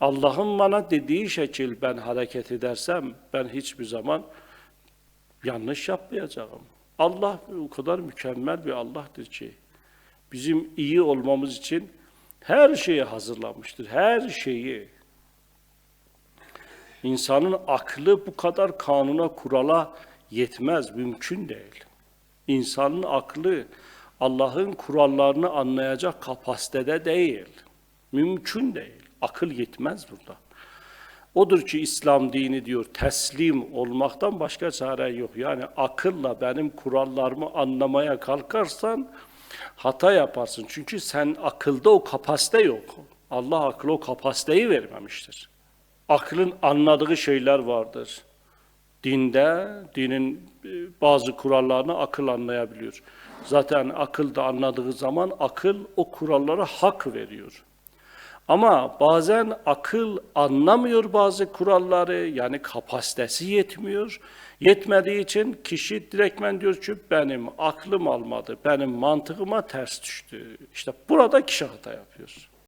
Allah'ın bana dediği şekil ben hareket edersem ben hiçbir zaman yanlış yapmayacağım. Allah o kadar mükemmel bir Allah'tır ki bizim iyi olmamız için her şeyi hazırlamıştır. Her şeyi. İnsanın aklı bu kadar kanuna, kurala yetmez, mümkün değil. İnsanın aklı Allah'ın kurallarını anlayacak kapasitede değil. Mümkün değil. Akıl yetmez burada. Odur ki İslam dini diyor teslim olmaktan başka çare yok. Yani akılla benim kurallarımı anlamaya kalkarsan hata yaparsın. Çünkü sen akılda o kapasite yok. Allah aklı o kapasiteyi vermemiştir. Aklın anladığı şeyler vardır. Dinde, dinin e, bazı kurallarını akıl anlayabiliyor. Zaten akıl da anladığı zaman akıl o kurallara hak veriyor. Ama bazen akıl anlamıyor bazı kuralları, yani kapasitesi yetmiyor. Yetmediği için kişi direktmen diyor ki benim aklım almadı, benim mantığıma ters düştü. İşte burada kişi hata yapıyor.